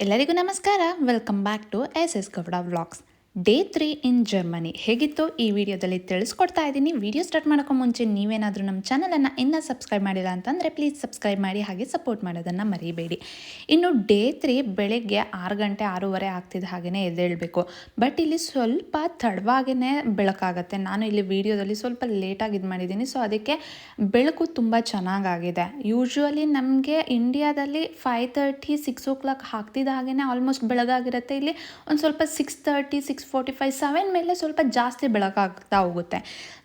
ಎಲ್ಲರಿಗೂ ನಮಸ್ಕಾರ. Welcome back to S S Gowda vlogs day three in Germany. ಹೇಗಿತ್ತು ಈ ವಿಡಿಯೋದಲ್ಲಿ ತಿಳಿಸ್ಕೊಡ್ತಾ ಇದ್ದೀನಿ. ವಿಡಿಯೋ ಸ್ಟಾರ್ಟ್ ಮಾಡೋಕ್ಕೂ ಮುಂಚೆ ನೀವೇನಾದರೂ ನಮ್ಮ ಚಾನಲನ್ನು ಇನ್ನೂ ಸಬ್ಸ್ಕ್ರೈಬ್ ಮಾಡಿಲ್ಲ ಅಂತಂದರೆ ಪ್ಲೀಸ್ ಸಬ್ಸ್ಕ್ರೈಬ್ ಮಾಡಿ, ಹಾಗೆ ಸಪೋರ್ಟ್ ಮಾಡೋದನ್ನು ಮರಿಬೇಡಿ. ಇನ್ನು ಡೇ ತ್ರೀ ಬೆಳಗ್ಗೆ ಆರು ಗಂಟೆ ಆರೂವರೆ ಆಗ್ತಿದ್ದ ಹಾಗೆಯೇ ಎದ್ದೇಳಬೇಕು. ಬಟ್ ಇಲ್ಲಿ ಸ್ವಲ್ಪ ತಡವಾಗೇ ಬೆಳಕಾಗತ್ತೆ. ನಾನು ಇಲ್ಲಿ ವಿಡಿಯೋದಲ್ಲಿ ಸ್ವಲ್ಪ ಲೇಟಾಗಿ ಇದು ಮಾಡಿದ್ದೀನಿ. ಸೊ ಅದಕ್ಕೆ ಬೆಳಕು ತುಂಬ ಚೆನ್ನಾಗಾಗಿದೆ. ಯೂಶ್ವಲಿ ನಮಗೆ ಇಂಡಿಯಾದಲ್ಲಿ five thirty, six o'clock ಹಾಕ್ತಿದ್ದ ಹಾಗೆಯೇ ಆಲ್ಮೋಸ್ಟ್ ಬೆಳಗಾಗಿರುತ್ತೆ. ಇಲ್ಲಿ ಒಂದು ಸ್ವಲ್ಪ six thirty, six forty five seven ಮೇಲೆ ಸ್ವಲ್ಪ ಜಾಸ್ತಿ ಬೆಳಕಾಗ್ತಾ ಹೋಗುತ್ತೆ.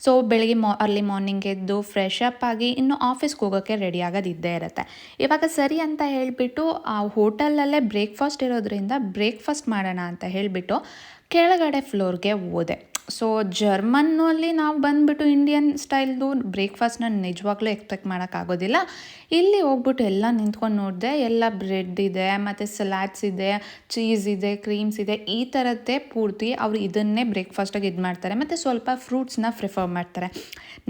ಸೊ ಬೆಳಗ್ಗೆ ಮಾ ಅರ್ಲಿ ಮಾರ್ನಿಂಗ್ ಎದ್ದು ಫ್ರೆಶ್ ಅಪ್ ಆಗಿ ಇನ್ನು ಆಫೀಸ್ಗೆ ಹೋಗೋಕ್ಕೆ ರೆಡಿ ಆಗೋದಿದ್ದೇ ಇರುತ್ತೆ. ಇವಾಗ ಸರಿ ಅಂತ ಹೇಳಿಬಿಟ್ಟು, ಆ ಹೋಟೆಲಲ್ಲೇ ಬ್ರೇಕ್ಫಾಸ್ಟ್ ಇರೋದ್ರಿಂದ ಬ್ರೇಕ್ಫಾಸ್ಟ್ ಮಾಡೋಣ ಅಂತ ಹೇಳಿಬಿಟ್ಟು, ಕೆಳಗಡೆ ಫ್ಲೋರ್ಗೆ ಹೋದೆ. ಸೊ ಜರ್ಮನ್ನಲ್ಲಿ ನಾವು ಬಂದುಬಿಟ್ಟು ಇಂಡಿಯನ್ ಸ್ಟೈಲ್ದು ಬ್ರೇಕ್ಫಾಸ್ಟ್ನ ನಿಜವಾಗ್ಲೂ ಎಕ್ಸ್ಪೆಕ್ಟ್ ಮಾಡೋಕ್ಕಾಗೋದಿಲ್ಲ ಇಲ್ಲಿ ಹೋಗ್ಬಿಟ್ಟು ಎಲ್ಲ ನಿಂತ್ಕೊಂಡು ನೋಡಿದೆ, ಎಲ್ಲ ಬ್ರೆಡ್ ಇದೆ, ಮತ್ತು ಸಲಾಡ್ಸ್ ಇದೆ ಚೀಸ್ ಇದೆ ಕ್ರೀಮ್ಸ್ ಇದೆ, ಈ ಥರದ್ದೇ ಪೂರ್ತಿ ಅವರು ಇದನ್ನೇ ಬ್ರೇಕ್ಫಾಸ್ಟಾಗಿ ಇದು ಮಾಡ್ತಾರೆ. ಮತ್ತು ಸ್ವಲ್ಪ ಫ್ರೂಟ್ಸ್ನ ಪ್ರಿಫರ್ ಮಾಡ್ತಾರೆ.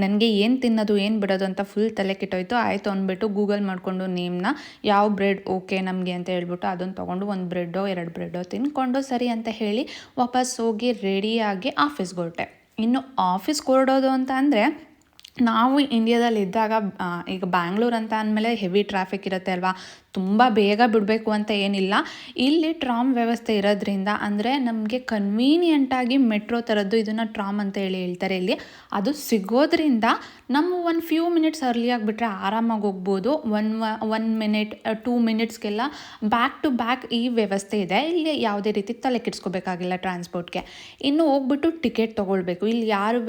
ನನಗೆ ಏನು ತಿನ್ನೋದು, ಏನು ಬಿಡೋದು ಅಂತ ಫುಲ್ ತಲೆ ಕೆಟ್ಟೋಯ್ತು. ಆಯಿತು ಅಂದ್ಬಿಟ್ಟು ಗೂಗಲ್ ಮಾಡಿಕೊಂಡು ನೇಮ್ನ ಯಾವ ಬ್ರೆಡ್ ಓಕೆ ನಮಗೆ ಅಂತ ಹೇಳ್ಬಿಟ್ಟು ಅದನ್ನು ತೊಗೊಂಡು ಒಂದು ಬ್ರೆಡ್ಡೋ ಎರಡು ಬ್ರೆಡ್ಡೋ ತಿನ್ಕೊಂಡು ಸರಿ ಅಂತ ಹೇಳಿ ವಾಪಸ್ ಹೋಗಿ ರೆಡಿಯಾಗಿ ಆಫೀಸ್ಗೆ ಹೊರಟೆ ಇನ್ನು ಆಫೀಸ್ ಕೊರಡೋದು ಅಂತ ಅಂದರೆ, ನಾವು ಇಂಡಿಯಾದಲ್ಲಿ ಇದ್ದಾಗ ಈಗ ಬ್ಯಾಂಗ್ಳೂರ್ ಅಂತ ಅಂದಮೇಲೆ ಹೆವಿ ಟ್ರಾಫಿಕ್ ಇರುತ್ತೆ ಅಲ್ವಾ? ತುಂಬ ಬೇಗ ಬಿಡಬೇಕು ಅಂತ ಏನಿಲ್ಲ. ಇಲ್ಲಿ ಟ್ರಾಮ್ ವ್ಯವಸ್ಥೆ ಇರೋದ್ರಿಂದ ಅಂದರೆ ನಮಗೆ ಕನ್ವೀನಿಯೆಂಟಾಗಿ ಮೆಟ್ರೋ ಥರದ್ದು ಇದನ್ನು ಟ್ರಾಮ್ ಅಂತ ಹೇಳಿ ಹೇಳ್ತಾರೆ ಇಲ್ಲಿ. ಅದು ಸಿಗೋದ್ರಿಂದ ನಮ್ಮ ಒಂದು ಫ್ಯೂ ಮಿನಿಟ್ಸ್ ಅರ್ಲಿ ಆಗಿಬಿಟ್ರೆ ಆರಾಮಾಗಿ ಹೋಗ್ಬೋದು. ಒನ್ ಒನ್ ಮಿನಿಟ್ ಟೂ ಮಿನಿಟ್ಸ್ಗೆಲ್ಲ ಬ್ಯಾಕ್ ಟು ಬ್ಯಾಕ್ ಈ ವ್ಯವಸ್ಥೆ ಇದೆ. ಇಲ್ಲಿ ಯಾವುದೇ ರೀತಿ ತಲೆ ಕೆಡಿಸ್ಕೋಬೇಕಾಗಿಲ್ಲ ಟ್ರಾನ್ಸ್ಪೋರ್ಟ್ಗೆ ಇನ್ನು ಹೋಗ್ಬಿಟ್ಟು ಟಿಕೆಟ್ ತೊಗೊಳ್ಬೇಕು. ಇಲ್ಲಿ ಯಾರು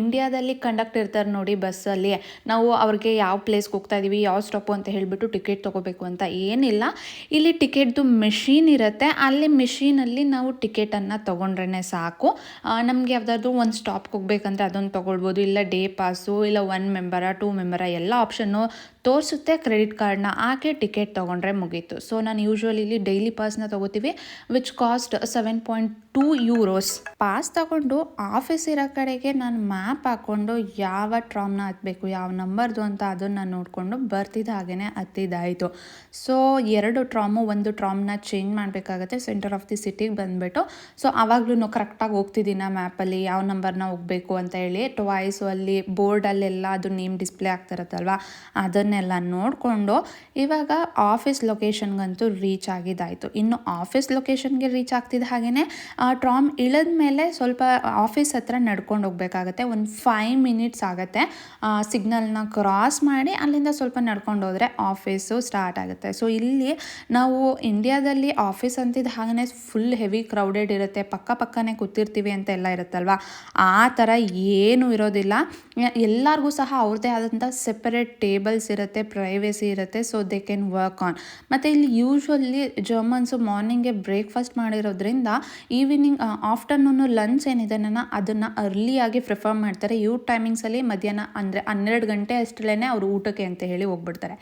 ಇಂಡಿಯಾದಲ್ಲಿ ಕಂಡಕ್ಟ್ ಇರ್ತಾರೆ ನೋಡಿ ಬಸ್ಸಲ್ಲಿ. ನಾವು ಅವ್ರಿಗೆ ಯಾವ ಪ್ಲೇಸ್ಗೆ ಹೋಗ್ತಾ ಇದ್ದೀವಿ ಯಾವ ಸ್ಟಾಪು ಅಂತ ಹೇಳಿಬಿಟ್ಟು ಟಿಕೆಟ್ ತೊಗೋಬೇಕು ಅಂತ ಏನಿಲ್ಲ. ಇಲ್ಲಿ ಟಿಕೆಟ್ದು ಮೆಷಿನ್ ಇರುತ್ತೆ. ಅಲ್ಲಿ ಮೆಷಿನಲ್ಲಿ ನಾವು ಟಿಕೆಟನ್ನು ತೊಗೊಂಡ್ರೆ ಸಾಕು. ನಮಗೆ ಯಾವುದಾದ್ರೂ ಒಂದು ಸ್ಟಾಪ್ಗೆ ಹೋಗ್ಬೇಕಂದ್ರೆ ಅದೊಂದು ತೊಗೊಳ್ಬೋದು. ಇಲ್ಲ ಡೇ ಪಾಸು, ಇಲ್ಲ ಒನ್ ಮೆಂಬರ, ಟೂ ಮೆಂಬರ, ಎಲ್ಲ ಆಪ್ಷನ್ನು ತೋರಿಸುತ್ತೆ ಕ್ರೆಡಿಟ್ ಕಾರ್ಡ್ನ. ಹಾಕಿ ಟಿಕೆಟ್ ತೊಗೊಂಡ್ರೆ ಮುಗೀತು. ಸೊ, ನಾನು ಯೂಶ್ವಲಿ ಇಲ್ಲಿ ಡೈಲಿ ಪಾಸ್ನ ತೊಗೋತೀವಿ which cost seven point two euros pass ತಗೊಂಡು ಆಫೀಸ್ ಇರೋ ಕಡೆಗೆ ನಾನು ಮ್ಯಾಪ್ ಹಾಕ್ಕೊಂಡು ಯಾವ ಟ್ರಾಮ್ನ ಹತ್ತಬೇಕು ಯಾವ ನಂಬರ್ದು ಅಂತ ಅದನ್ನು ನೋಡಿಕೊಂಡು ಬರ್ತಿದ್ದ ಹಾಗೆಯೇ ಹತ್ತಿದ್ದಾಯಿತು ಸೊ ಎರಡು ಟ್ರಾಮು ಒಂದು ಟ್ರಾಮ್ನ ಚೇಂಜ್ ಮಾಡಬೇಕಾಗತ್ತೆ ಸೆಂಟರ್ ಆಫ್ ದಿ ಸಿಟಿಗೆ ಬಂದುಬಿಟ್ಟು. ಸೊ ಆವಾಗಲೂ ಕರೆಕ್ಟಾಗಿ ಹೋಗ್ತಿದ್ದೀನ ಮ್ಯಾಪಲ್ಲಿ ಯಾವ ನಂಬರ್ನ ಹೋಗಬೇಕು ಅಂತ ಹೇಳಿ. ಟ್ವಾಯ್ಸು ಅಲ್ಲಿ ಬೋರ್ಡಲ್ಲೆಲ್ಲ ಅದು ನೇಮ್ ಡಿಸ್ಪ್ಲೇ ಆಗ್ತಿರತ್ತಲ್ವ ಅದನ್ನೆಲ್ಲ ನೋಡಿಕೊಂಡು ಇವಾಗ ಆಫೀಸ್ ಲೊಕೇಶನ್ಗಂತೂ ರೀಚ್ ಆಗಿದ್ದಾಯಿತು. ಇನ್ನು ಆಫೀಸ್ ಲೊಕೇಶನ್ಗೆ ರೀಚ್ ಆಗ್ತಿದ್ದ ಹಾಗೆಯೇ ಟ್ರಾಮ್ ಇಳಿದ ಮೇಲೆ ಸ್ವಲ್ಪ ಆಫೀಸ್ ಹತ್ರ ನಡ್ಕೊಂಡು ಹೋಗ್ಬೇಕಾಗತ್ತೆ. ಒಂದು ಫೈವ್ ಮಿನಿಟ್ಸ್ ಆಗುತ್ತೆ ಸಿಗ್ನಲ್ನ ಕ್ರಾಸ್ ಮಾಡಿ ಅಲ್ಲಿಂದ ಸ್ವಲ್ಪ ನಡ್ಕೊಂಡು ಹೋದರೆ ಆಫೀಸು ಸ್ಟಾರ್ಟ್ ಆಗುತ್ತೆ ಸೊ ಇಲ್ಲಿ ನಾವು ಇಂಡಿಯಾದಲ್ಲಿ ಆಫೀಸ್ ಅಂತಿದ್ದ ಹಾಗೆ ಫುಲ್ ಹೆವಿ ಕ್ರೌಡೆಡ್ ಇರುತ್ತೆ. ಪಕ್ಕ ಪಕ್ಕನೇ ಕೂತಿರ್ತೀವಿ ಅಂತ ಎಲ್ಲ ಇರುತ್ತಲ್ವ? ಆ ಥರ ಏನೂ ಇರೋದಿಲ್ಲ. ಎಲ್ಲರಿಗೂ ಸಹ ಅವ್ರದ್ದೇ ಆದಂಥ ಸೆಪರೇಟ್ ಟೇಬಲ್ಸ್ ಇರುತ್ತೆ ಪ್ರೈವೇಸಿ ಇರುತ್ತೆ. So they can work on ಮತ್ತು ಇಲ್ಲಿ ಯೂಶ್ವಲಿ ಜರ್ಮನ್ಸು ಮಾರ್ನಿಂಗ್ಗೆ ಬ್ರೇಕ್ಫಾಸ್ಟ್ ಮಾಡಿರೋದ್ರಿಂದ ಈವ್ನಿಂಗ್ ಆಫ್ಟರ್ನೂನು ಲಂಚ್ ಏನಿದೆ ನನ್ನ ಅದನ್ನು ಅರ್ಲಿಯಾಗಿ ಪ್ರಿಫರ್ ಮಾಡ್ತಾರೆ. ಯೂ ಟೈಮಿಂಗ್ಸಲ್ಲಿ ಮಧ್ಯಾಹ್ನ ಅಂದರೆ ಹನ್ನೆರಡು ಗಂಟೆ ಅಷ್ಟರಲ್ಲೇ ಅವರು ಊಟಕ್ಕೆ ಅಂತ ಹೇಳಿ ಹೋಗ್ಬಿಡ್ತಾರೆ.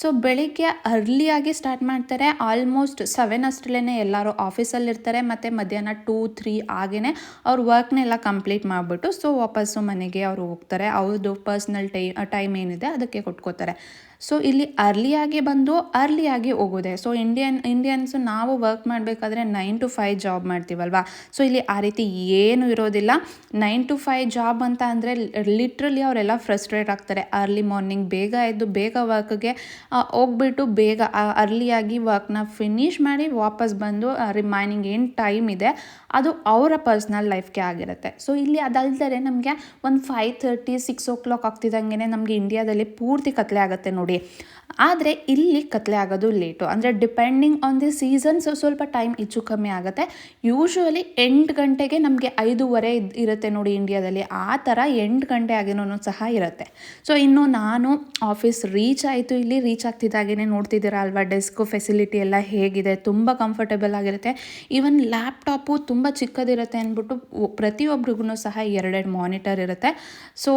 ಸೊ ಬೆಳಿಗ್ಗೆ ಅರ್ಲಿಯಾಗಿ ಸ್ಟಾರ್ಟ್ ಮಾಡ್ತಾರೆ. ಆಲ್ಮೋಸ್ಟ್ ಸೆವೆನ್ ಅಷ್ಟರಲ್ಲೇ ಎಲ್ಲರೂ ಆಫೀಸಲ್ಲಿ ಇರ್ತಾರೆ. ಮತ್ತು ಮಧ್ಯಾಹ್ನ ಟೂ ತ್ರೀ ಆಗೇ ಅವ್ರ ವರ್ಕ್ನೆಲ್ಲ ಕಂಪ್ಲೀಟ್ ಮಾಡಿಬಿಟ್ಟು ಸೊ ವಾಪಸ್ಸು ಮನೆಗೆ ಅವರು ಹೋಗ್ತಾರೆ. ಅವ್ರದ್ದು ಪರ್ಸ್ನಲ್ ಟೈ ಟೈಮ್ ಏನಿದೆ ಅದಕ್ಕೆ ಕೊಟ್ಕೋತಾರೆ. ಸೊ ಇಲ್ಲಿ ಅರ್ಲಿಯಾಗಿ ಬಂದು ಅರ್ಲಿಯಾಗಿ ಹೋಗೋದೆ. ಸೊ ಇಂಡಿಯನ್ ಇಂಡಿಯನ್ಸು ನಾವು ವರ್ಕ್ ಮಾಡಬೇಕಾದ್ರೆ ನೈನ್ ಟು ಫೈವ್ ಜಾಬ್ ಮಾಡ್ತೀವಲ್ವಾ? ಸೊ ಇಲ್ಲಿ ಆ ರೀತಿ ಏನು ಇರೋದಿಲ್ಲ. ನೈನ್ ಟು ಫೈವ್ ಜಾಬ್ ಅಂತ ಅಂದರೆ ಲಿಟ್ರಲಿ ಅವರೆಲ್ಲ ಫ್ರಸ್ಟ್ರೇಟ್ ಆಗ್ತಾರೆ. ಅರ್ಲಿ ಮಾರ್ನಿಂಗ್ ಬೇಗ ಎದ್ದು, ಬೇಗ ವರ್ಕ್ಗೆ ಹೋಗ್ಬಿಟ್ಟು ಬೇಗ ಅರ್ಲಿಯಾಗಿ ವರ್ಕ್ನ ಫಿನಿಷ್ ಮಾಡಿ ವಾಪಸ್ ಬಂದು ರಿಮೈನಿಂಗ್ ಏನು ಟೈಮ್ ಇದೆ, ಅದು ಅವರ ಪರ್ಸ್ನಲ್ ಲೈಫ್ಗೆ ಆಗಿರುತ್ತೆ. ಸೊ ಇಲ್ಲಿ ಅದಲ್ದರೆ ನಮಗೆ ಒಂದು five thirty six o'clock ಆಗ್ತಿದ್ದಂಗೆ ನಮಗೆ ಇಂಡಿಯಾದಲ್ಲಿ ಪೂರ್ತಿ ಕತ್ಲೆ ಆಗುತ್ತೆ ನೋಡಿ. ಆದರೆ ಇಲ್ಲಿ ಕತ್ಲೆ ಆಗೋದು ಲೇಟು ಅಂದರೆ ಡಿಪೆಂಡಿಂಗ್ ಆನ್ ದಿ ಸೀಸನ್ಸ್ ಸ್ವಲ್ಪ ಟೈಮ್ ಹೆಚ್ಚು ಕಮ್ಮಿ ಆಗುತ್ತೆ. ಯೂಶ್ವಲಿ ಎಂಟು ಗಂಟೆಗೆ ನಮಗೆ ಐದೂವರೆ ಇರುತ್ತೆ ನೋಡಿ ಇಂಡಿಯಾದಲ್ಲಿ ಆ ಥರ ಎಂಟು ಗಂಟೆ ಆಗಿನೂ ಸಹ ಇರುತ್ತೆ. ಸೊ ಇನ್ನು ನಾನು ಆಫೀಸ್ ರೀಚ್ ಆಯಿತು, ಇಲ್ಲಿ ರೀಚ್ ಆಗ್ತಿದ್ದಾಗೇ ನೋಡ್ತಿದ್ದೀರಾ ಅಲ್ವಾ? ಡೆಸ್ಕು ಫೆಸಿಲಿಟಿ ಎಲ್ಲ ಹೇಗಿದೆ, ತುಂಬ ಕಂಫರ್ಟೇಬಲ್ ಆಗಿರುತ್ತೆ. ಈವನ್ ಲ್ಯಾಪ್ಟಾಪು ತುಂಬ ಚಿಕ್ಕದಿರುತ್ತೆ ಅಂದ್ಬಿಟ್ಟು ಪ್ರತಿಯೊಬ್ರಿಗೂ ಸಹ ಎರಡೆರಡು ಮಾನಿಟರ್ ಇರುತ್ತೆ. ಸೊ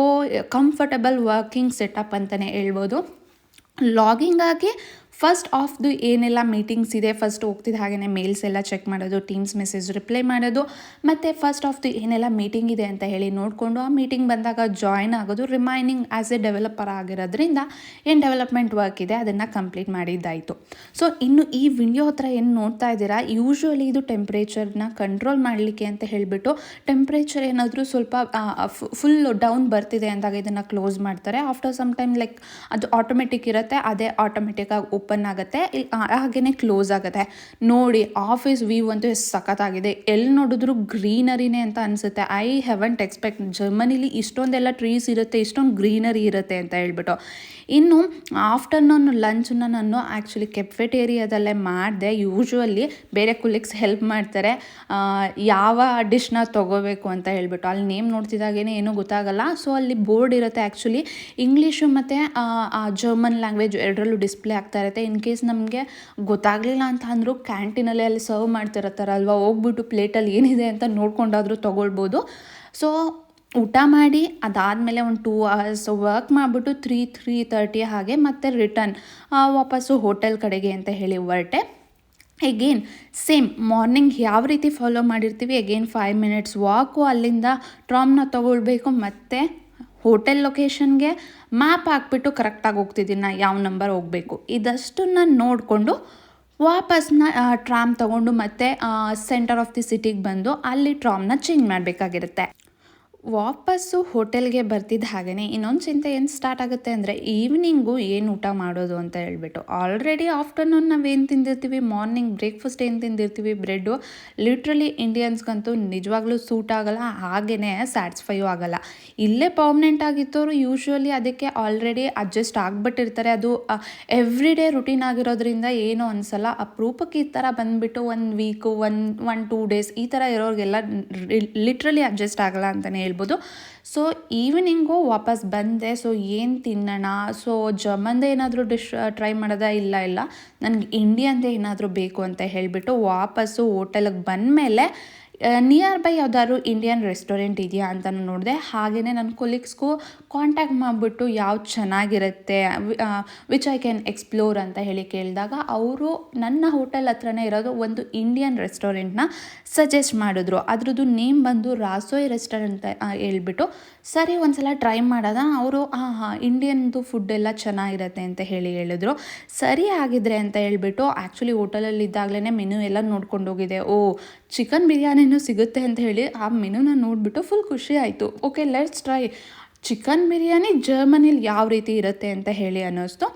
ಕಂಫರ್ಟಬಲ್ ವರ್ಕಿಂಗ್ ಸೆಟಪ್ ಅಂತಲೇ ಹೇಳ್ಬೋದು. ಲಾಗಿಂಗ್ ಆಗಿ ಫಸ್ಟ್ ಆಫ್ದು ಏನೆಲ್ಲ ಮೀಟಿಂಗ್ಸ್ ಇದೆ ಫಸ್ಟ್ ಹೋಗ್ತಿದ್ದ ಹಾಗೆಯೇ ಮೇಲ್ಸ್ ಎಲ್ಲ ಚೆಕ್ ಮಾಡೋದು ಟೀಮ್ಸ್ ಮೆಸೇಜ್ ರಿಪ್ಲೈ ಮಾಡೋದು, ಮತ್ತು ಫಸ್ಟ್ ಆಫ್ದು ಏನೆಲ್ಲ ಮೀಟಿಂಗ್ ಇದೆ ಅಂತ ಹೇಳಿ ನೋಡಿಕೊಂಡು ಆ ಮೀಟಿಂಗ್ ಬಂದಾಗ ಜಾಯ್ನ್ ಆಗೋದು ರಿಮೈನಿಂಗ್ ಆ್ಯಸ್ ಎ ಡೆವಲಪರ್ ಆಗಿರೋದ್ರಿಂದ ಏನು ಡೆವಲಪ್ಮೆಂಟ್ ವರ್ಕ್ ಇದೆ ಅದನ್ನು ಕಂಪ್ಲೀಟ್ ಮಾಡಿದ್ದಾಯಿತು. ಸೊ ಇನ್ನು ಈ ವಿಡಿಯೋ ಹತ್ರ ಏನು ನೋಡ್ತಾ ಇದ್ದೀರಾ ಯೂಶ್ವಲಿ ಇದು ಟೆಂಪ್ರೇಚರ್ನ ಕಂಟ್ರೋಲ್ ಮಾಡಲಿಕ್ಕೆ ಅಂತ ಹೇಳಿಬಿಟ್ಟು ಟೆಂಪ್ರೇಚರ್ ಏನಾದರೂ ಸ್ವಲ್ಪ ಫುಲ್ ಡೌನ್ ಬರ್ತಿದೆ ಅಂದಾಗ ಇದನ್ನು ಕ್ಲೋಸ್ ಮಾಡ್ತಾರೆ. ಆಫ್ಟರ್ ಸಮ್ ಟೈಮ್ ಲೈಕ್ ಅದು ಆಟೋಮೆಟಿಕ್ ಇರುತ್ತೆ, ಅದೇ ಆಟೋಮೆಟಿಕ್ಕಾಗಿ ಓಪನ್ ಆಗುತ್ತೆ ಇಲ್ಲಿ ಹಾಗೇನೆ ಕ್ಲೋಸ್ ಆಗುತ್ತೆ. ನೋಡಿ, ಆಫೀಸ್ ವ್ಯೂ ಅಂತೂ ಸಖತ್ತಾಗಿದೆ. ಎಲ್ಲಿ ನೋಡಿದ್ರು ಗ್ರೀನರಿನೇ ಅಂತ ಅನಿಸುತ್ತೆ. ಐ ಹೆವೆಂಟ್ ಎಕ್ಸ್ಪೆಕ್ಟ್, ಜರ್ಮನಿಲಿ ಇಷ್ಟೊಂದೆಲ್ಲ ಟ್ರೀಸ್ ಇರುತ್ತೆ, ಇಷ್ಟೊಂದು ಗ್ರೀನರಿ ಇರುತ್ತೆ ಅಂತ ಹೇಳ್ಬಿಟ್ಟು. ಇನ್ನು, ಆಫ್ಟರ್ನೂನ್ ಲಂಚನ್ನ ನಾನು ಆ್ಯಕ್ಚುಲಿ ಕೆಫೆಟೇರಿಯಾದಲ್ಲೇ ಮಾಡಿದೆ. ಯೂಶ್ವಲಿ ಬೇರೆ ಕುಲಿಕ್ಸ್ ಹೆಲ್ಪ್ ಮಾಡ್ತಾರೆ. ಯಾವ ಡಿಶ್ನ ತೊಗೋಬೇಕು ಅಂತ ಹೇಳ್ಬಿಟ್ಟು. ಅಲ್ಲಿ ನೇಮ್ ನೋಡ್ತಿದ್ದಾಗೇನೆ ಏನೂ ಗೊತ್ತಾಗಲ್ಲ. ಸೊ, ಅಲ್ಲಿ ಬೋರ್ಡ್ ಇರುತ್ತೆ ಆ್ಯಕ್ಚುಲಿ ಇಂಗ್ಲೀಷು ಮತ್ತು ಜರ್ಮನ್ ಲ್ಯಾಂಗ್ವೇಜ್ ಎರಡರಲ್ಲೂ ಡಿಸ್ಪ್ಲೇ ಆಗ್ತಾ ಇನ್ ಕೇಸ್ ನಮಗೆ ಗೊತ್ತಾಗಲಿಲ್ಲ ಅಂತ ಅಂದರೂ ಕ್ಯಾಂಟೀನಲ್ಲಿ ಅಲ್ಲಿ ಸರ್ವ್ ಮಾಡ್ತಿರತ್ತಾರಲ್ವ? ಹೋಗ್ಬಿಟ್ಟು ಪ್ಲೇಟಲ್ಲಿ ಏನಿದೆ ಅಂತ ನೋಡ್ಕೊಂಡಾದರೂ ತೊಗೊಳ್ಬೋದು. ಸೊ ಊಟ ಮಾಡಿ, ಅದಾದಮೇಲೆ ಒಂದು ಟೂ ಅವರ್ಸ್ ವರ್ಕ್ ಮಾಡಿಬಿಟ್ಟು ತ್ರೀ ತ್ರೀ ತರ್ಟಿ ಹಾಗೆ ಮತ್ತೆ ರಿಟರ್ನ್ ವಾಪಸ್ಸು ಹೋಟೆಲ್ ಕಡೆಗೆ ಅಂತ ಹೇಳಿ ಹೊರಟೆ. ಎಗೇನ್ ಸೇಮ್ ಮಾರ್ನಿಂಗ್ ಯಾವ ರೀತಿ ಫಾಲೋ ಮಾಡಿರ್ತೀವಿ? ಎಗೇನ್ ಫೈವ್ ಮಿನಿಟ್ಸ್ ವಾಕು ಅಲ್ಲಿಂದ ಟ್ರಾಮ್ನ ತೊಗೊಳ್ಬೇಕು. ಮತ್ತು ಹೋಟೆಲ್ ಲೊಕೇಶನ್ಗೆ ಮ್ಯಾಪ್ ಹಾಕ್ಬಿಟ್ಟು ಕರೆಕ್ಟಾಗಿ ಹೋಗ್ತಿದ್ದೀನಿ, ನಾ ಯಾವ ನಂಬರ್ ಹೋಗಬೇಕು. ಇದಷ್ಟನ್ನು ನೋಡಿಕೊಂಡು ವಾಪಸ್ನ ಟ್ರಾಮ್ ತೊಗೊಂಡು ಮತ್ತೆ ಸೆಂಟರ್ ಆಫ್ ದಿ ಸಿಟಿಗೆ ಬಂದು ಅಲ್ಲಿ ಟ್ರಾಮ್ನ ಚೇಂಜ್ ಮಾಡಬೇಕಾಗಿರುತ್ತೆ. ವಾಪಸ್ಸು ಹೋಟೆಲ್ಗೆ ಬರ್ತಿದ್ದ ಹಾಗೆಯೇ ಇನ್ನೊಂದು ಚಿಂತೆ ಏನು ಸ್ಟಾರ್ಟ್ ಆಗುತ್ತೆ ಅಂದರೆ ಈವ್ನಿಂಗು ಏನು ಊಟ ಮಾಡೋದು ಅಂತ ಹೇಳ್ಬಿಟ್ಟು ಆಲ್ರೆಡಿ ಆಫ್ಟರ್ನೂನ್ ನಾವು ಏನು ತಿಂದಿರ್ತೀವಿ? ಮಾರ್ನಿಂಗ್ ಬ್ರೇಕ್ಫಾಸ್ಟ್ ಏನು ತಿಂದಿರ್ತೀವಿ? ಬ್ರೆಡ್ಡು ಲಿಟ್ರಲಿ ಇಂಡಿಯನ್ಸ್ಗಂತೂ ನಿಜವಾಗ್ಲೂ ಸೂಟ್ ಆಗಲ್ಲ ಹಾಗೆಯೇ ಸ್ಯಾಟಿಸ್ಫೈಯೂ ಆಗಲ್ಲ. ಇಲ್ಲೇ ಪರ್ಮನೆಂಟ್ ಆಗಿದ್ದವರು ಯೂಶ್ವಲಿ ಅದಕ್ಕೆ ಆಲ್ರೆಡಿ ಅಡ್ಜಸ್ಟ್ ಆಗಿಬಿಟ್ಟಿರ್ತಾರೆ. ಅದು ಎವ್ರಿ ಡೇ ರುಟೀನ್ ಆಗಿರೋದ್ರಿಂದ ಏನೂ ಅನಿಸಲ್ಲ ಅಪರೂಪಕ್ಕೆ ಈ ಥರ ಬಂದುಬಿಟ್ಟು one week one one two days ಈ ಥರ ಇರೋರಿಗೆಲ್ಲ ಲಿಟ್ರಲಿ ಅಡ್ಜಸ್ಟ್ ಆಗಲ್ಲ ಅಂತಲೇ ಹೇಳ್ಬೋದು. ಸೊ ಈವ್ನಿಂಗು ವಾಪಸ್ ಬಂದೆ. ಸೊ ಏನು ತಿನ್ನೋಣ? ಸೊ ಜಮಂದೇ ಏನಾದರೂ ಡಿಶ್ ಟ್ರೈ ಮಾಡೋದಾ? ಇಲ್ಲ ಇಲ್ಲ. ನನಗೆ ಇಂಡಿಯನ್ದೇ ಏನಾದರೂ ಬೇಕು ಅಂತ ಹೇಳಿಬಿಟ್ಟು ವಾಪಸ್ಸು ಹೋಟೆಲಿಗೆ ಬಂದಮೇಲೆ ನಿಯರ್ ಬೈ ಯಾವ್ದಾದ್ರು ಇಂಡಿಯನ್ ರೆಸ್ಟೋರೆಂಟ್ ಇದೆಯಾ ಅಂತ ನೋಡಿದೆ. ಹಾಗೆಯೇ ನನ್ನ ಕೊಲೀಗ್ಸ್ಗೂ ಕಾಂಟ್ಯಾಕ್ಟ್ ಮಾಡಿಬಿಟ್ಟು ಯಾವ್ದು ಚೆನ್ನಾಗಿರುತ್ತೆ ವಿಚ್ ಐ ಕ್ಯಾನ್ ಎಕ್ಸ್ಪ್ಲೋರ್ ಅಂತ ಹೇಳಿ ಕೇಳಿದಾಗ ಅವರು ನನ್ನ ಹೋಟೆಲ್ ಹತ್ರನೇ ಇರೋದು ಒಂದು ಇಂಡಿಯನ್ ರೆಸ್ಟೋರೆಂಟ್ನ ಸಜೆಸ್ಟ್ ಮಾಡಿದ್ರು. ಅದ್ರದ್ದು ನೇಮ್ ಬಂದು ರಾಸೋಯ್ ರೆಸ್ಟೋರೆಂಟ್ ಅಂತ ಹೇಳ್ಬಿಟ್ಟು ಸರಿ ಒಂದ್ಸಲ ಟ್ರೈ ಮಾಡೋದ ಅವರು ಹಾಂ ಹಾಂ ಇಂಡಿಯನ್ದು ಫುಡ್ ಎಲ್ಲ ಚೆನ್ನಾಗಿರುತ್ತೆ ಅಂತ ಹೇಳಿ ಹೇಳಿದ್ರು. ಸರಿ ಆಗಿದ್ರೆ ಅಂತ ಹೇಳ್ಬಿಟ್ಟು ಆ್ಯಕ್ಚುಲಿ ಹೋಟೆಲಲ್ಲಿ ಇದ್ದಾಗಲೇ ಮೆನು ಎಲ್ಲ ನೋಡ್ಕೊಂಡು ಹೋಗಿದೆ ಓ ಚಿಕನ್ ಬಿರಿಯಾನಿನೂ ಸಿಗುತ್ತೆ ಅಂತ ಹೇಳಿ ಆ ಮೆನುನ ನೋಡಿಬಿಟ್ಟು ಫುಲ್ ಖುಷಿ ಆಯಿತು. Okay let's try chicken biryani ಜರ್ಮನಿಲಿ ಯಾವ ರೀತಿ ಇರುತ್ತೆ ಅಂತ ಹೇಳಿ ಅನ್ನಿಸ್ತು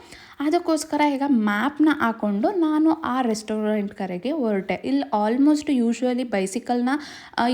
ಅದಕ್ಕೋಸ್ಕರ ಈಗ ಮ್ಯಾಪ್ನ ಹಾಕ್ಕೊಂಡು ನಾನು ಆ ರೆಸ್ಟೋರೆಂಟ್ ಕರೆಗೆ ಹೊರಟೆ. ಇಲ್ಲಿ ಆಲ್ಮೋಸ್ಟ್ ಯೂಶ್ವಲಿ ಬೈಸಿಕಲ್ನ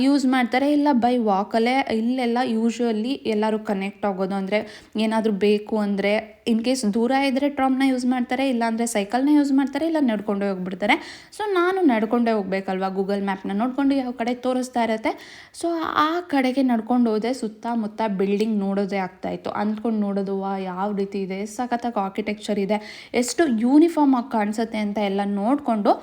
ಯೂಸ್ ಮಾಡ್ತಾರೆ. ಇಲ್ಲ ಬೈ ವಾಕಲ್ಲೇ ಇಲ್ಲೆಲ್ಲ ಯೂಶ್ವಲಿ ಎಲ್ಲರೂ ಕನೆಕ್ಟ್ ಆಗೋದು ಅಂದರೆ ಏನಾದರೂ ಬೇಕು ಅಂದರೆ ಇನ್ ಕೇಸ್ ದೂರ ಇದ್ದರೆ ಟ್ರಾಮ್ನ ಯೂಸ್ ಮಾಡ್ತಾರೆ ಇಲ್ಲಾಂದರೆ ಸೈಕಲ್ನ ಯೂಸ್ ಮಾಡ್ತಾರೆ, ಇಲ್ಲ ನಡ್ಕೊಂಡೇ ಹೋಗ್ಬಿಡ್ತಾರೆ. ಸೊ ನಾನು ನಡ್ಕೊಂಡೇ ಹೋಗ್ಬೇಕಲ್ವ ಗೂಗಲ್ ಮ್ಯಾಪ್ನ ನೋಡಿಕೊಂಡು ಯಾವ ಕಡೆ ತೋರಿಸ್ತಾ ಇರುತ್ತೆ. ಸೊ ಆ ಕಡೆಗೆ ನಡ್ಕೊಂಡು ಹೋದೆ, ಸುತ್ತಮುತ್ತ ಬಿಲ್ಡಿಂಗ್ ನೋಡೋದೇ ಆಗ್ತಾಯಿತ್ತು ಅಂದ್ಕೊಂಡು ನೋಡೋದು ವಾ ಯಾವ ರೀತಿ ಇದೆ? ಸಖತ್ತಾಗಿ ಆರ್ಕಿಟೆಕ್ಚರ್ ಇದೆ. ಎಷ್ಟು ಯೂನಿಫಾರ್ಮ್ ಆಗಿ ಕಾಣಿಸುತ್ತೆ ಅಂತ ಎಲ್ಲ ನೋಡಿಕೊಂಡು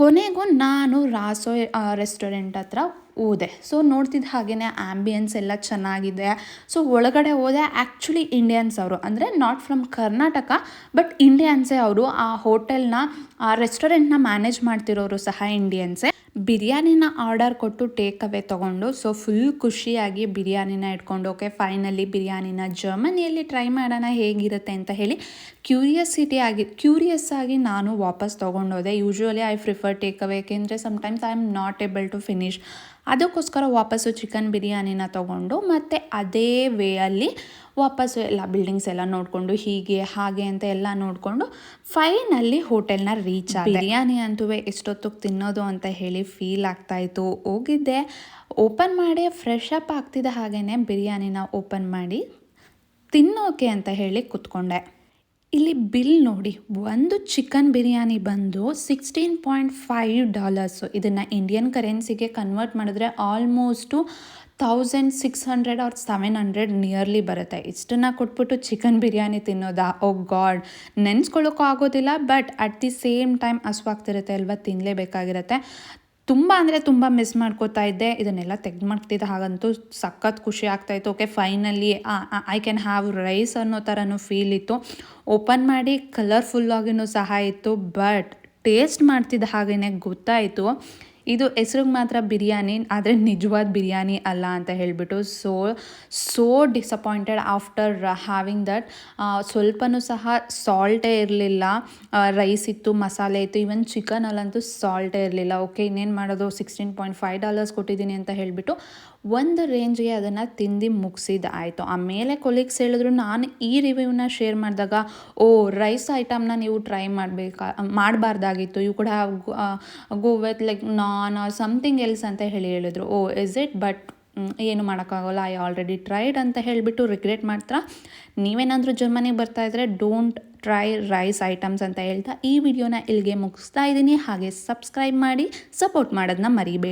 ಕೊನೆಗೂ ನಾನು ರಾಸೋಯ್ ರೆಸ್ಟೋರೆಂಟ್ ಹತ್ರ ಹೋದೆ. ಸೊ ನೋಡ್ತಿದ್ದ ಹಾಗೆಯೇ ಆ್ಯಂಬಿಯನ್ಸ್ ಎಲ್ಲ ಚೆನ್ನಾಗಿದೆ. ಸೊ ಒಳಗಡೆ ಹೋದೆ. ಆ್ಯಕ್ಚುಲಿ ಇಂಡಿಯನ್ಸ್ ಅವರು. ಅಂದರೆ ನಾಟ್ ಫ್ರಮ್ ಕರ್ನಾಟಕ ಬಟ್ ಇಂಡಿಯನ್ಸೇ ಅವರು. ಆ ಹೋಟೆಲ್ನ ಆ ರೆಸ್ಟೋರೆಂಟ್ನ ಮ್ಯಾನೇಜ್ ಮಾಡ್ತಿರೋರು ಸಹ ಇಂಡಿಯನ್ಸೇ ಬಿರಿಯಾನಿನ ಆರ್ಡರ್ ಕೊಟ್ಟು ಟೇಕ್ ಅವೇ ತೊಗೊಂಡು ಸೊ ಫುಲ್ ಖುಷಿಯಾಗಿ ಬಿರಿಯಾನಿನ ಇಟ್ಕೊಂಡು ಓಕೆ ಫೈನಲಿ ಬಿರಿಯಾನಿನ ಜರ್ಮನಿಯಲ್ಲಿ ಟ್ರೈ ಮಾಡೋಣ ಹೇಗಿರುತ್ತೆ ಅಂತ ಹೇಳಿ ಕ್ಯೂರಿಯಸಿಟಿ ಆಗಿ ಕ್ಯೂರಿಯಸ್ ಆಗಿ ನಾನು ವಾಪಸ್ ತೊಗೊಂಡೋದೆ. Usually I prefer take away ಏಕೆಂದರೆ sometimes I am not able to finish ಅದಕ್ಕೋಸ್ಕರ ವಾಪಸ್ಸು ಚಿಕನ್ ಬಿರಿಯಾನಿನ ತೊಗೊಂಡು ಮತ್ತು ಅದೇ ವೇಯಲ್ಲಿ ವಾಪಸ್ಸು ಎಲ್ಲ ಬಿಲ್ಡಿಂಗ್ಸ್ ಎಲ್ಲ ನೋಡಿಕೊಂಡು ಹೀಗೆ, ಹಾಗೆ ಅಂತ ಎಲ್ಲ ನೋಡಿಕೊಂಡು ಫೈನಲ್ಲಿ ಹೋಟೆಲ್ನ ರೀಚ್ ಆಗಿ ಬಿರಿಯಾನಿ ಅಂತೂ ಎಷ್ಟೊತ್ತಿಗೆ ತಿನ್ನೋದು ಅಂತ ಹೇಳಿ ಫೀಲ್ ಆಗ್ತಾಯಿತ್ತು. ಹೋಗಿದ್ದೆ ಓಪನ್ ಮಾಡಿ ಫ್ರೆಶ್ ಅಪ್ ಆಗ್ತಿದ್ದ ಹಾಗೇ ಬಿರಿಯಾನಿನ ಓಪನ್ ಮಾಡಿ ತಿನ್ನೋಕೆ ಅಂತ ಹೇಳಿ ಕುತ್ಕೊಂಡೆ. ಇಲ್ಲಿ ಬಿಲ್ ನೋಡಿ, ಒಂದು ಚಿಕನ್ ಬಿರಿಯಾನಿ ಬಂದು ಸಿಕ್ಸ್ಟೀನ್ ಪಾಯಿಂಟ್ ಫೈವ್ ಡಾಲರ್ಸು. ಇದನ್ನು ಇಂಡಿಯನ್ ಕರೆನ್ಸಿಗೆ ಕನ್ವರ್ಟ್ ಮಾಡಿದ್ರೆ almost thousand six hundred or seven hundred nearly ಬರುತ್ತೆ. ಇಷ್ಟನ್ನು ಕೊಟ್ಬಿಟ್ಟು ಚಿಕನ್ ಬಿರಿಯಾನಿ ತಿನ್ನೋದಾ? ಓ ಗಾಡ್ ನೆನೆಸ್ಕೊಳ್ಳೋಕ್ಕೂ ಆಗೋದಿಲ್ಲ but at the same time ಹಸುವಾಗ್ತಿರುತ್ತೆ ಅಲ್ವಾ? ತಿನ್ನಲೇಬೇಕಾಗಿರುತ್ತೆ ತುಂಬ ಅಂದರೆ ತುಂಬ ಮಿಸ್ ಮಾಡ್ಕೋತಾ ಇದ್ದೆ. ಇದನ್ನೆಲ್ಲ ತೆಗ್ದು ಮಾಡ್ತಿದ್ದೆ ಹಾಗಂತೂ ಸಖತ್ ಖುಷಿ ಆಗ್ತಾಯಿತ್ತು okay finally I can have rice ಅನ್ನೋ ಥರನೂ ಫೀಲ್ ಇತ್ತು. ಓಪನ್ ಮಾಡಿ ಕಲರ್ಫುಲ್ಲಾಗಿನೂ ಸಹ ಇತ್ತು. ಬಟ್ ಟೇಸ್ಟ್ ಮಾಡ್ತಿದ್ದ ಹಾಗೇ ಗೊತ್ತಾಯಿತು. ಇದು ಹೆಸ್ರಿಗೆ ಮಾತ್ರ ಬಿರಿಯಾನಿ, ಆದರೆ ನಿಜವಾದ ಬಿರಿಯಾನಿ ಅಲ್ಲ ಅಂತ ಹೇಳಿಬಿಟ್ಟು so so disappointed after having that ಸ್ವಲ್ಪನೂ ಸಹ ಸಾಲ್ಟೇ ಇರಲಿಲ್ಲ. ರೈಸ್ ಇತ್ತು, ಮಸಾಲೆ ಇತ್ತು ಈವನ್ ಚಿಕನಲ್ಲಂತೂ ಸಾಲ್ಟೇ ಇರಲಿಲ್ಲ. ಓಕೆ ಇನ್ನೇನು ಮಾಡೋದು? ಸಿಕ್ಸ್ಟೀನ್ ಪಾಯಿಂಟ್ ಫೈವ್ ಡಾಲರ್ಸ್ ಕೊಟ್ಟಿದ್ದೀನಿ ಅಂತ ಹೇಳಿಬಿಟ್ಟು ಒಂದು ರೇಂಜ್ಗೆ ಅದನ್ನು ತಿಂದು ಮುಗಿಸಿದ ಆಯಿತು. ಆಮೇಲೆ ಕೊಲೀಗ್ಸ್ ಹೇಳಿದ್ರು, ನಾನು ಈ ರಿವ್ಯೂನ ಶೇರ್ ಮಾಡಿದಾಗ, ಓ ರೈಸ್ ಐಟಮ್ನ ನೀವು ಟ್ರೈ ಮಾಡಬೇಕಾ, ಮಾಡಬಾರ್ದಾಗಿತ್ತು. ಯು ಕೂಡ have go with like naan or something else ಅಂತ ಹೇಳಿ ಹೇಳಿದ್ರು. ಓ ಇಸ್ ಇಟ್ ಬಟ್ ಏನು ಮಾಡೋಕ್ಕಾಗಲ್ಲ. ಐ ಆಲ್ರೆಡಿ ಟ್ರೈಡ್ ಅಂತ ಹೇಳಿಬಿಟ್ಟು ರಿಗ್ರೆಟ್ ಮಾಡ್ತಾ, ನೀವೇನಾದರೂ ಜರ್ಮನಿಗೆ ಬರ್ತಾ ಇದ್ದರೆ ಡೋಂಟ್ ಟ್ರೈ ರೈಸ್ ಐಟಮ್ಸ್ ಅಂತ ಹೇಳ್ತಾ ಈ ವಿಡಿಯೋನ ಇಲ್ಲಿಗೆ ಮುಗಿಸ್ತಾ ಇದ್ದೀನಿ. ಹಾಗೆ ಸಬ್ಸ್ಕ್ರೈಬ್ ಮಾಡಿ ಸಪೋರ್ಟ್ ಮಾಡೋದನ್ನ ಮರಿಬೇಡಿ.